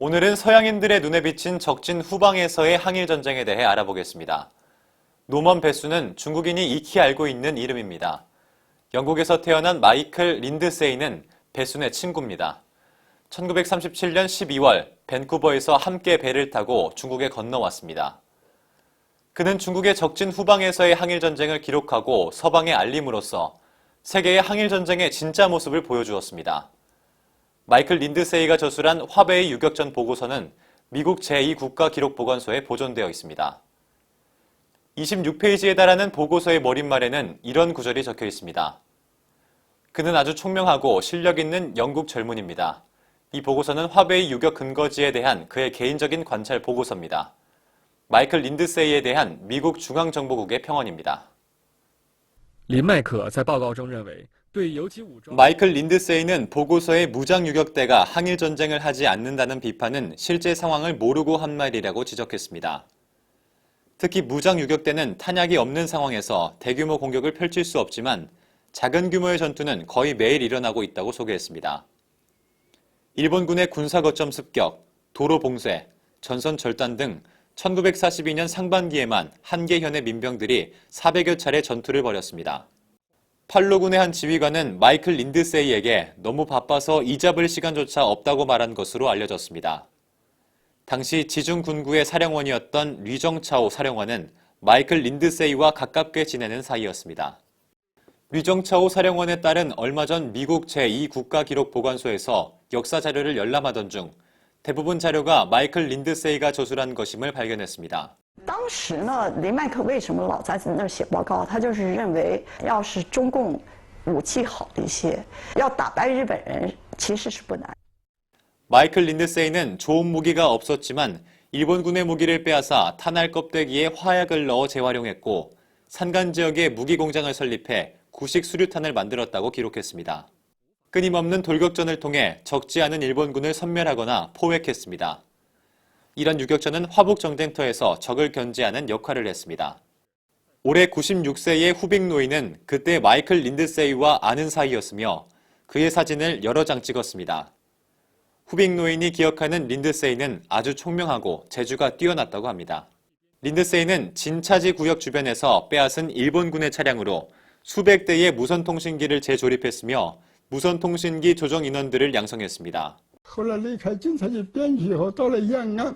오늘은 서양인들의 눈에 비친 적진 후방에서의 항일 전쟁에 대해 알아보겠습니다. 노먼 베수는 중국인이 익히 알고 있는 이름입니다. 영국에서 태어난 마이클 린드세이는 베순의 친구입니다. 1937년 12월 밴쿠버에서 함께 배를 타고 중국에 건너왔습니다. 그는 중국의 적진 후방에서의 항일 전쟁을 기록하고 서방에 알림으로써 세계의 항일 전쟁의 진짜 모습을 보여주었습니다. 마이클 린드세이가 저술한 화베이 유격전 보고서는 미국 제2국가기록보관소에 보존되어 있습니다. 26페이지에 달하는 보고서의 머릿말에는 이런 구절이 적혀 있습니다. 그는 아주 총명하고 실력 있는 영국 젊은입니다. 이 보고서는 화베이 유격 근거지에 대한 그의 개인적인 관찰 보고서입니다. 마이클 린드세이에 대한 미국 중앙정보국의 평언입니다. 林麦克在报告中认为，对游击武装 마이클 린드세이는 보고서에 무장 유격대가 항일 전쟁을 하지 않는다는 비판은 실제 상황을 모르고 한 말이라고 지적했습니다. 특히 무장 유격대는 탄약이 없는 상황에서 대규모 공격을 펼칠 수 없지만 작은 규모의 전투는 거의 매일 일어나고 있다고 소개했습니다. 일본군의 군사 거점 습격, 도로 봉쇄, 전선 절단 등 1942년 상반기에만 한 개 현의 민병들이 400여 차례 전투를 벌였습니다. 팔로군의 한 지휘관은 마이클 린드세이에게 너무 바빠서 이 잡을 시간조차 없다고 말한 것으로 알려졌습니다. 당시 지중 군구의 사령원이었던 류정차오 사령관은 마이클 린드세이와 가깝게 지내는 사이였습니다. 류정차오 사령원에 따른 얼마 전 미국 제2국가기록보관소에서 역사 자료를 열람하던 중 대부분 자료가 마이클 린드세이가 저술한 것임을 발견했습니다. 当时呢，林麦克为什么老在那儿写报告？他就是认为，要是中共武器好一些，要打败日本人其实是不难。 마이클 린드세이는 좋은 무기가 없었지만 일본군의 무기를 빼앗아 탄알 껍데기에 화약을 넣어 재활용했고 산간 지역에 무기 공장을 설립해 구식 수류탄을 만들었다고 기록했습니다. 끊임없는 돌격전을 통해 적지 않은 일본군을 섬멸하거나 포획했습니다. 이런 유격전은 화북 정쟁터에서 적을 견제하는 역할을 했습니다. 올해 96세의 후빅 노인은 그때 마이클 린드세이와 아는 사이였으며 그의 사진을 여러 장 찍었습니다. 후빅 노인이 기억하는 린드세이는 아주 총명하고 재주가 뛰어났다고 합니다. 린드세이는 진차지 구역 주변에서 빼앗은 일본군의 차량으로 수백 대의 무선통신기를 재조립했으며 무선통신기 조정 인원들을 양성했습니다. 后来离开警察局边区以后，到了延安，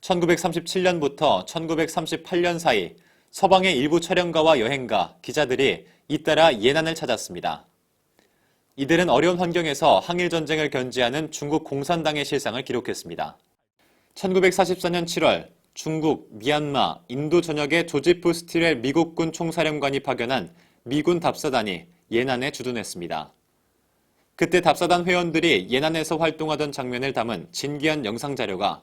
1937년부터 1938년 사이 서방의 일부 촬영가와 여행가, 기자들이 잇따라 예난을 찾았습니다. 이들은 어려운 환경에서 항일 전쟁을 견지하는 중국 공산당의 실상을 기록했습니다. 1944년 7월 중국, 미얀마, 인도 전역의 조지프 스틸의 미국군 총사령관이 파견한 미군 답사단이 예난에 주둔했습니다. 그때 답사단 회원들이 예난에서 활동하던 장면을 담은 진기한 영상 자료가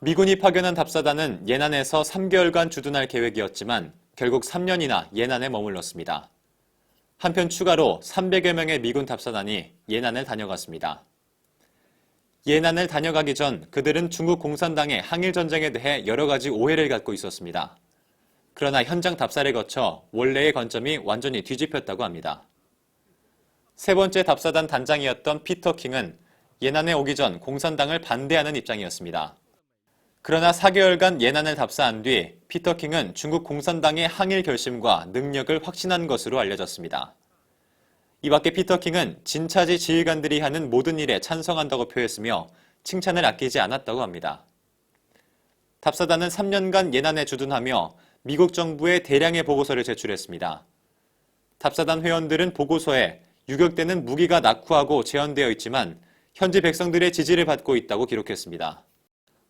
미군이 파견한 답사단은 예난에서 3개월간 주둔할 계획이었지만 결국 3년이나 예난에 머물렀습니다. 한편 추가로 300여 명의 미군 답사단이 예난을 다녀갔습니다. 예난을 다녀가기 전 그들은 중국 공산당의 항일 전쟁에 대해 여러 가지 오해를 갖고 있었습니다. 그러나 현장 답사를 거쳐 원래의 관점이 완전히 뒤집혔다고 합니다. 세 번째 답사단 단장이었던 피터 킹은 예난에 오기 전 공산당을 반대하는 입장이었습니다. 그러나 4개월간 예난을 답사한 뒤 피터 킹은 중국 공산당의 항일 결심과 능력을 확신한 것으로 알려졌습니다. 이 밖에 피터 킹은 진차지 지휘관들이 하는 모든 일에 찬성한다고 표했으며 칭찬을 아끼지 않았다고 합니다. 탑사단은 3년간 예난에 주둔하며 미국 정부에 대량의 보고서를 제출했습니다. 탑사단 회원들은 보고서에 유격대는 무기가 낙후하고 재현되어 있지만 현지 백성들의 지지를 받고 있다고 기록했습니다.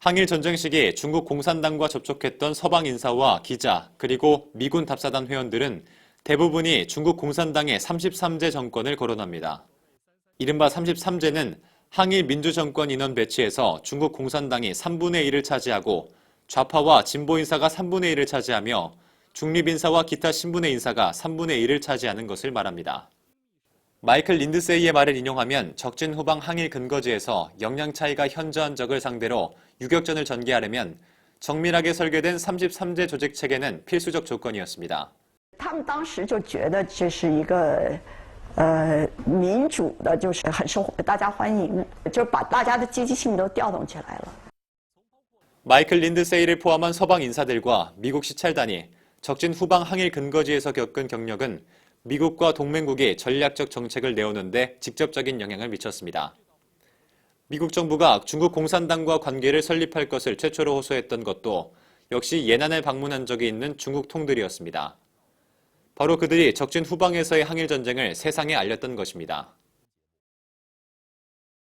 항일 전쟁 시기 중국 공산당과 접촉했던 서방 인사와 기자 그리고 미군 탑사단 회원들은 대부분이 중국 공산당의 33제 정권을 거론합니다. 이른바 33제는 항일 민주정권 인원 배치에서 중국 공산당이 3분의 1을 차지하고 좌파와 진보 인사가 3분의 1을 차지하며 중립 인사와 기타 신분의 인사가 3분의 1을 차지하는 것을 말합니다. 마이클 린드세이의 말을 인용하면 적진 후방 항일 근거지에서 역량 차이가 현저한 적을 상대로 유격전을 전개하려면 정밀하게 설계된 33제 조직 체계는 필수적 조건이었습니다. 他们当时就觉得这是一个，呃，民主的，就是很受大家欢迎，就把大家的积极性都调动起来了。 마이클 린드세이를 포함한 서방 인사들과 미국 시찰단이 적진 후방 항일 근거지에서 겪은 경력은 미국과 동맹국이 전략적 정책을 내오는데 직접적인 영향을 미쳤습니다. 미국 정부가 중국 공산당과 관계를 설립할 것을 최초로 호소했던 것도 역시 예난을 방문한 적이 있는 중국 통들이었습니다. 바로 그들이 적진 후방에서의 항일 전쟁을 세상에 알렸던 것입니다.